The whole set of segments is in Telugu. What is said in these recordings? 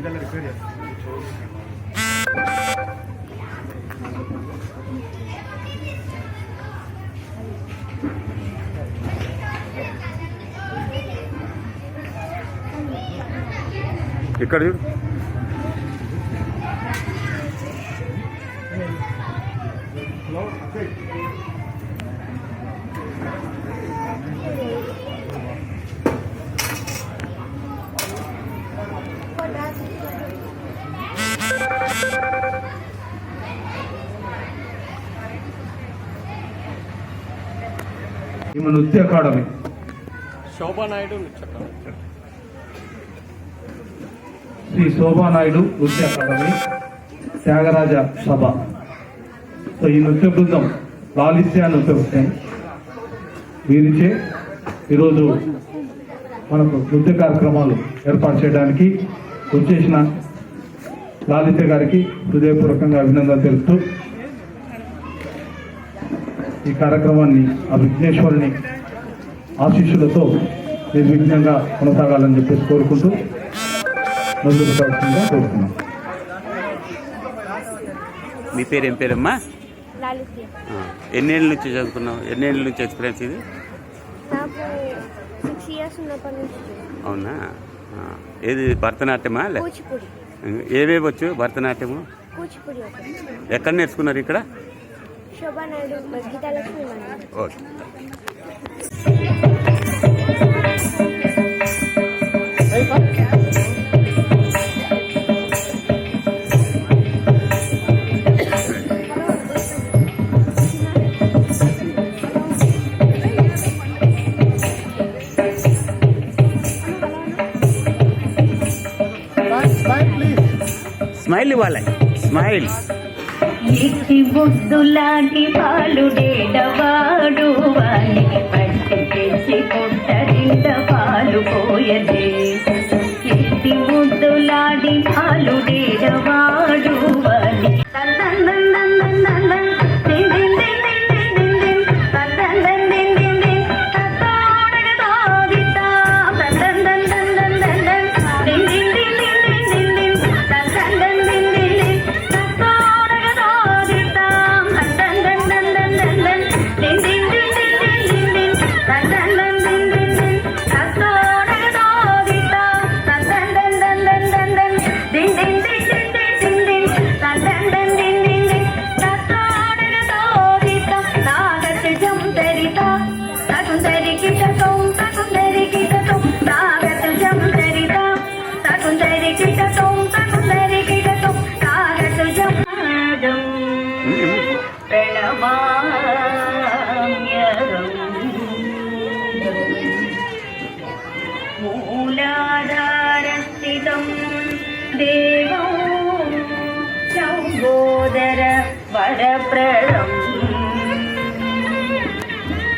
ಇದೆಲ್ಲ ರಿಪೇರಿ ఇక్కడ ಹಲೋ ఈమె నృత్య అకాడమీ శోభా నాయుడు చెప్పండి శ్రీ శోభానాయుడు నృత్య అకాడమీ త్యాగరాజ సభ సో ఈ నృత్య బృందం లాలిత్య నృత్య బృందం వీరిచే ఈరోజు మనకు నృత్య కార్యక్రమాలు ఏర్పాటు చేయడానికి వచ్చేసిన లాలిత్య గారికి హృదయపూర్వకంగా అభినందనలు తెలుపుతూ ఈ కార్యక్రమాన్ని ఆ విఘ్నేశ్వరుని ఆశీస్సులతో నిర్విఘ్నంగా కొనసాగాలని చెప్పేసి కోరుకుంటూ ముందుకు సాగుతుందిగా కోరుతున్నాం. మీ పేరు ఏం పేరమ్మా? ఎన్నేళ్ళ నుంచి చదువుకున్నావు? ఎన్నేళ్ళ నుంచి ఎక్స్పీరియన్స్ ఇది? అవునా? ఏది భరతనాట్యమా? ఏవేవి వచ్చు భరతనాట్యము? కూచిపూడి ఒకటి. ఎక్కడ నేర్చుకున్నారు ఇక్కడ? शोभा नायडू मस्जिदा लक्ष्मी मंदिर ओके स्माइल वाला है. स्माइल కీర్తి బుద్ధులాంటి పాలుడేడవాడు వానికి పట్టి తెచ్చి పుట్టరింట పాలు పోయదే. కీర్తి బుద్ధులాంటి పాలు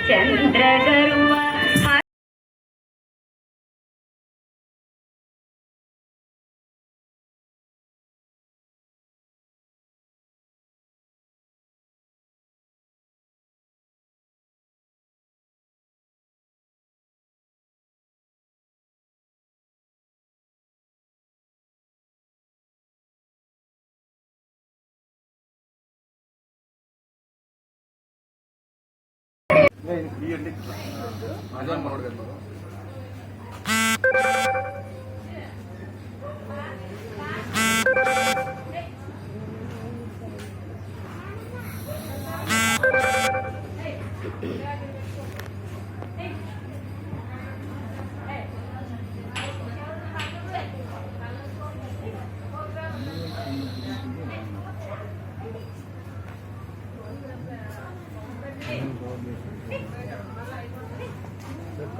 ചന്ദ്രകരും ఇవ్వండి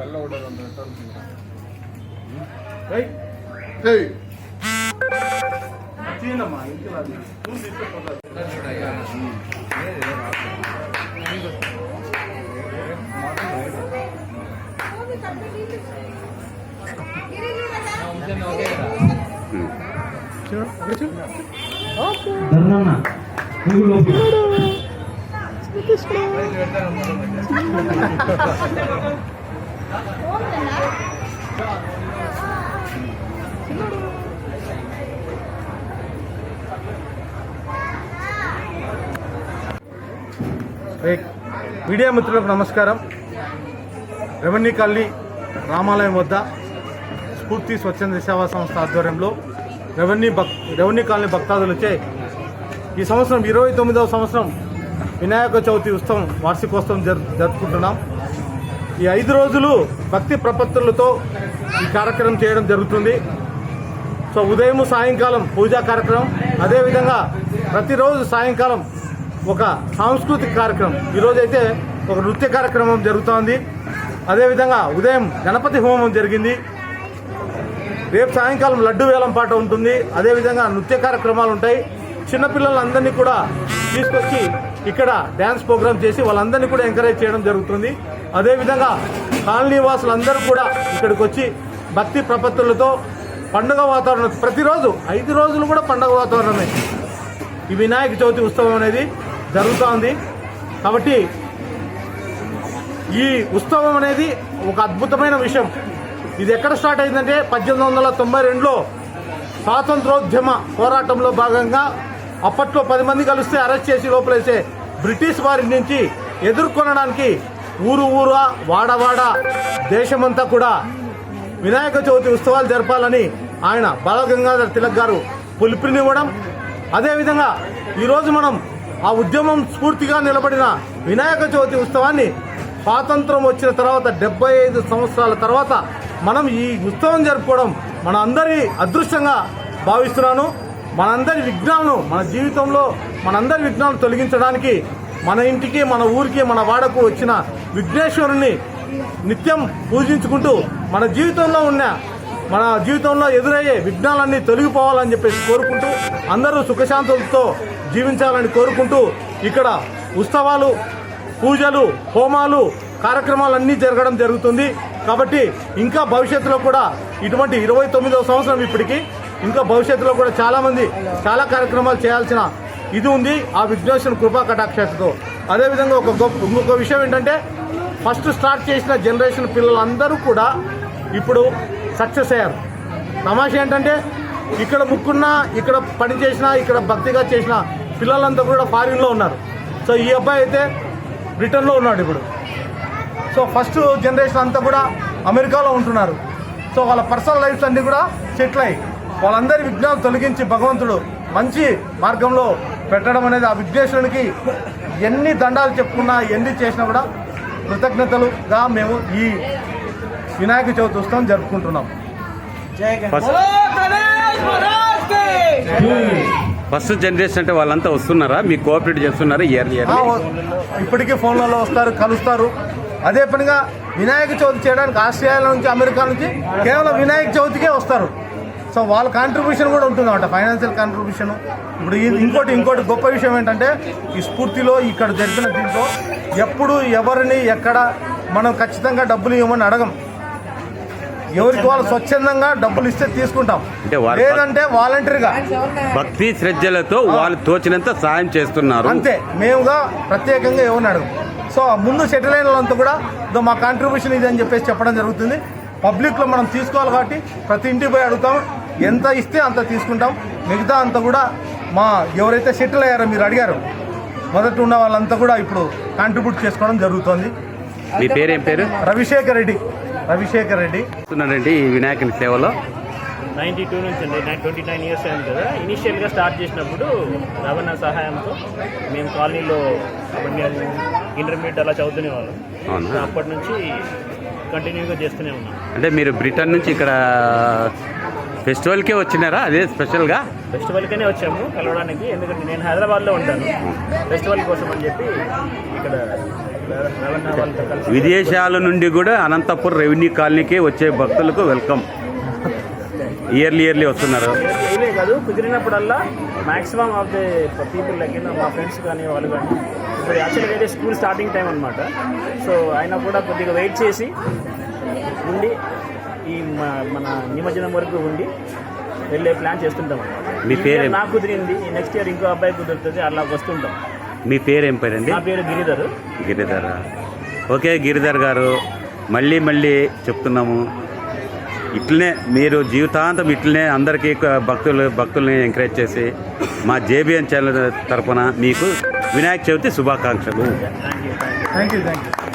వరప్రదం చంద్రగర్వ ధర్మన్న నువ్వు లోపల రైట్. మీడియా మిత్రులకు నమస్కారం. రెవెన్యూ కాలనీ రామాలయం వద్ద స్ఫూర్తి స్వచ్ఛంద సేవా సంస్థ ఆధ్వర్యంలో రెవెన్యూ భక్ రెవెన్యూ కాలనీ భక్తాదులచే ఈ సంవత్సరం ఇరవై తొమ్మిదవ సంవత్సరం వినాయక చవితి ఉత్సవం వార్షికోత్సవం జరు జరుపుకుంటున్నాం. ఈ ఐదు రోజులు భక్తి ప్రపత్తులతో ఈ కార్యక్రమం చేయడం జరుగుతుంది. సో ఉదయం సాయంకాలం పూజా కార్యక్రమం. అదేవిధంగా ప్రతిరోజు సాయంకాలం ఒక సాంస్కృతిక కార్యక్రమం. ఈరోజైతే ఒక నృత్య కార్యక్రమం జరుగుతోంది. అదేవిధంగా ఉదయం గణపతి హోమం జరిగింది. రేపు సాయంకాలం లడ్డు వేలం పాట ఉంటుంది. అదేవిధంగా నృత్య కార్యక్రమాలు ఉంటాయి. చిన్నపిల్లలందరినీ కూడా తీసుకొచ్చి ఇక్కడ డ్యాన్స్ ప్రోగ్రామ్ చేసి వాళ్ళందరినీ కూడా ఎంకరేజ్ చేయడం జరుగుతుంది. అదేవిధంగా కాలనీ వాసులందరూ కూడా ఇక్కడికి వచ్చి భక్తి ప్రపత్తులతో పండుగ వాతావరణం ప్రతిరోజు ఐదు రోజులు కూడా పండుగ వాతావరణమే. ఈ వినాయక చవితి ఉత్సవం అనేది జరుగుతోంది. కాబట్టి ఈ ఉత్సవం అనేది ఒక అద్భుతమైన విషయం. ఇది ఎక్కడ స్టార్ట్ అయిందంటే పద్దెనిమిది వందల తొంభై రెండులో స్వాతంత్రోద్యమ పోరాటంలో భాగంగా అప్పట్లో పది మంది కలిస్తే అరెస్ట్ చేసి లోపలేసే బ్రిటిష్ వారి నుంచి ఎదుర్కొనడానికి ఊరు ఊరా వాడవాడ దేశమంతా కూడా వినాయక చవితి ఉత్సవాలు జరపాలని ఆయన బాలగంగాధర్ తిలక్ గారు పిలుపునివ్వడం. అదేవిధంగా ఈరోజు మనం ఆ ఉద్యమం స్ఫూర్తిగా నిలబడిన వినాయక చవితి ఉత్సవాన్ని స్వాతంత్రం వచ్చిన తర్వాత డెబ్బై ఐదు సంవత్సరాల తర్వాత మనం ఈ ఉత్సవం జరుపుకోవడం మన అందరి అదృష్టంగా భావిస్తున్నాను. మనందరి విఘ్నాలను మన జీవితంలో మనందరి విఘ్నాలను తొలగించడానికి మన ఇంటికి మన ఊరికి మన వాడకు వచ్చిన విఘ్నేశ్వరుని నిత్యం పూజించుకుంటూ మన జీవితంలో ఉన్న మన జీవితంలో ఎదురయ్యే విఘ్నాలన్నీ తొలగిపోవాలని చెప్పేసి కోరుకుంటూ అందరూ సుఖశాంతులతో జీవించాలని కోరుకుంటూ ఇక్కడ ఉత్సవాలు పూజలు హోమాలు కార్యక్రమాలన్నీ జరగడం జరుగుతుంది. కాబట్టి ఇంకా భవిష్యత్తులో కూడా ఇటువంటి ఇరవై తొమ్మిదవ సంవత్సరం ఇప్పటికి ఇంకా భవిష్యత్తులో కూడా చాలామంది చాలా కార్యక్రమాలు చేయాల్సిన ఇది ఉంది ఆ విఘ్నేశ్వరుని కృపా కటాక్షతో. అదేవిధంగా ఒక గొప్ప ఇంకొక విషయం ఏంటంటే ఫస్ట్ స్టార్ట్ చేసిన జనరేషన్ పిల్లలందరూ కూడా ఇప్పుడు సక్సెస్ అయ్యారు. తమాషా ఏంటంటే ఇక్కడ ముక్కున్నా ఇక్కడ పని చేసినా ఇక్కడ భక్తిగా చేసిన పిల్లలంతా కూడా ఫారిన్లో ఉన్నారు. సో ఈ అబ్బాయి అయితే బ్రిటన్లో ఉన్నాడు ఇప్పుడు. సో ఫస్ట్ జనరేషన్ అంతా కూడా అమెరికాలో ఉంటున్నారు. సో వాళ్ళ పర్సనల్ లైఫ్స్ అన్నీ కూడా సెటిల్ అయ్యి వాళ్ళందరి విఘ్నాలు తొలగించి భగవంతుడు మంచి మార్గంలో పెట్టడం అనేది ఆ విఘ్నేశ్వరునికి ఎన్ని దండాలు చెప్పుకున్నా ఎన్ని చేసినా కూడా కృతజ్ఞతలుగా మేము ఈ వినాయక చవితి ఉత్సవం జరుపుకుంటున్నాం. ఫస్ట్ ఫస్ట్ జనరేషన్ అంటే వాళ్ళంతా వస్తున్నారా? మీకు కోఆపరేట్ చేస్తున్నారా? ఇయర్ ఇయర్ ఆ, ఇప్పటికీ ఫోన్లలో వస్తారు కలుస్తారు. అదే పనిగా వినాయక చవితి చేయడానికి ఆస్ట్రేలియా నుంచి అమెరికా నుంచి కేవలం వినాయక చవితికే వస్తారు. సో వాళ్ళ కాంట్రిబ్యూషన్ కూడా ఉంటుంది అన్నమాట ఫైనాన్షియల్ కాంట్రిబ్యూషన్ ఇప్పుడు ఇంకోటి ఇంకోటి గొప్ప విషయం ఏంటంటే ఈ స్ఫూర్తిలో ఇక్కడ జరిపిన దీంట్లో ఎప్పుడు ఎవరిని ఎక్కడ మనం ఖచ్చితంగా డబ్బులు ఇవ్వమని అడగం. ఎవరికి వాళ్ళు స్వచ్ఛందంగా డబ్బులు ఇస్తే తీసుకుంటాం. లేదంటే వాలంటరీగా. భక్తి శ్రద్ధలతో వాళ్ళు తోచినంత సాయం చేస్తున్నారు. అంతే మేముగా ప్రత్యేకంగా ఎవరిని అడగం. సో ముందు సెటిల్ అయిన వాళ్ళంతా కూడా ఇదో మా కాంట్రిబ్యూషన్ ఇది అని చెప్పేసి చెప్పడం జరుగుతుంది. పబ్లిక్లో మనం తీసుకోవాలి కాబట్టి ప్రతి ఇంటికి పోయి అడుగుతాం. ఎంత ఇస్తే అంత తీసుకుంటాం. మిగతా అంతా కూడా మా ఎవరైతే సెటిల్ అయ్యారో మీరు అడిగారు. మొదట ఉన్న వాళ్ళంతా కూడా ఇప్పుడు కాంట్రిబ్యూట్ చేసుకోవడం జరుగుతుంది. మీ పేరు ఏం పేరు? రవిశేఖర్ రెడ్డి. రవిశేఖర్ రెడ్డి. ఈ వినాయకుని సేవలో. నైంటీ టూ నుంచి అండి. నైన్ ట్వంటీ నైన్ ఇయర్స్ అయింది కదా. ఇనిషియల్గా స్టార్ట్ చేసినప్పుడు రవణ సహాయంతో మేము కాలనీలో మేము ఇంటర్మీడియట్ అలా చదువుతునే వాళ్ళం. అవునా? అప్పటి నుంచి కంటిన్యూగా చేస్తూనే ఉన్నాం. అంటే మీరు బ్రిటన్ నుంచి ఇక్కడ ఫెస్టివల్కే వచ్చినారా? అదే స్పెషల్గా? ఫెస్టివల్కనే వచ్చాము కలవడానికి ఎందుకంటే నేను హైదరాబాద్లో ఉంటాను. ఫెస్టివల్ కోసం అని చెప్పి ఇక్కడ విదేశాల నుండి కూడా అనంతపురం రెవెన్యూ కాలనీకి వచ్చే భక్తులకు వెల్కమ్. ఇయర్లీ ఇయర్లీ వస్తున్నారు. ఇవే కాదు కుదిరినప్పుడల్లా maximum of the people like మా ఫ్రెండ్స్ కానీ వాళ్ళు కానీ ఇప్పుడు యాక్చువల్గా అయితే స్కూల్ స్టార్టింగ్ టైం అనమాట సో ఆయన కూడా కొద్దిగా వెయిట్ చేసి ఉండి ఈ మన నిమజ్జనం వరకు ఉండి వెళ్ళే ప్లాన్ చేస్తుంటాం. అన్నమాట. మీ పేరు? నాకు కుదిరింది నెక్స్ట్ ఇయర్ ఇంకో అబ్బాయి కుదురుతుంది అలా వస్తుంటాం. మీ పేరు ఏం పేరండి? నా పేరు గిరిధర్. గిరిధర్. ఓకే గిరిధర్ గారు మళ్ళీ మళ్ళీ చెప్తున్నాము. ఇట్లనే మీరు జీవితాంతం ఇట్లనే అందరికీ భక్తులు భక్తుల్ని ఎంకరేజ్ చేసి మా జేబిఎన్ ఛానల్ తరపున మీకు వినాయక చవితి శుభాకాంక్షలు. Thank you thank you